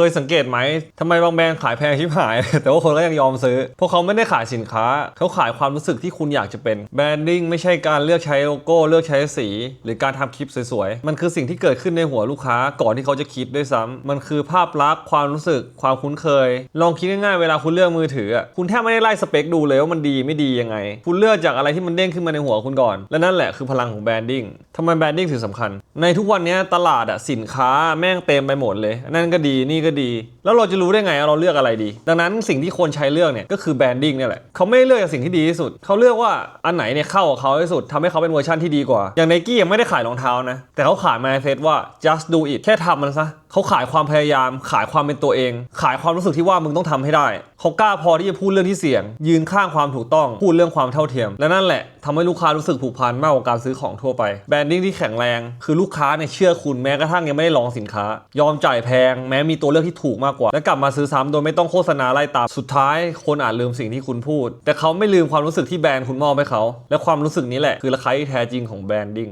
เคยสังเกตไหมทำไมบางแบรนด์ขายแพงชิบหาย แต่ว่าคนก็ยังยอมซื้อเพราะเขาไม่ได้ขายสินค้า เขาขายความรู้สึกที่คุณอยากจะเป็นแบรนดิ้งไม่ใช่การเลือกใช้โลโก้เลือกใช้สี หรือการทำคลิปสวยๆ มันคือสิ่งที่เกิดขึ้นในหัวลูกค้าก่อนที่เขาจะคิดด้วยซ้ำมันคือภาพลักษณ์ความรู้สึกความคุ้นเคย ลองคิดง่ายๆเวลาคุณเลือกมือถือคุณแทบไม่ได้ไล่สเปคดูเลยว่ามันดีไม่ดียังไง คุณเลือกจากอะไรที่มันเด้งขึ้นมาในหัวคุณก่อน และนั่นแหละคือพลังของแบรนดิ้งทำไมแบรนดิ้งถึงสำคัญ ในทุกวันนี้ตลาดอะสินค้าแม่งเต็มไปหมดเลย นั่นก็ดีนี่ก็ดี แล้วเราจะรู้ได้ไงว่าเราเลือกอะไรดี ดังนั้นสิ่งที่คนใช้เลือกเนี่ยก็คือแบรนดิ้งเนี่ยแหละเขาไม่เลือกจากสิ่งที่ดีที่สุด เขาเลือกว่าอันไหนเนี่ยเข้ากับเขาที่สุดทำให้เขาเป็นเวอร์ชันที่ดีกว่า อย่างไนกี้ยังไม่ได้ขายรองเท้านะ แต่เขาขายมาเซตว่า just do it แค่ทำมันซะเขาขายความพยายาม ขายความเป็นตัวเอง ขายความรู้สึกที่ว่ามึงต้องทำให้ได้ เขากล้าพอที่จะพูดเรื่องที่เสี่ยง ยืนข้างความถูกต้อง พูดเรื่องความเท่าเทียม และนั่นแหละทำให้ลูกค้ารู้สึกผูกพันมากกว่าการซื้อของทั่วไป แบรนดิ้งที่แข็งแรง คือลูกค้าเนี่ยเชื่อคุณแม้กระทั่งยังไม่ได้ลองสินค้า ยอมจ่ายแพง แม้มีตัวเลือกที่ถูกมากกว่า และกลับมาซื้อซ้ำโดยไม่ต้องโฆษณาไล่ตามสุดท้ายคนอาจลืมสิ่งที่คุณพูด แต่เขาไม่ลืมความรู้สึกที่แบรนด์คุณมอบให้เขา และความรู้สึกนี้แหละคือราคาที่แท้จริงของแบรนดิ้ง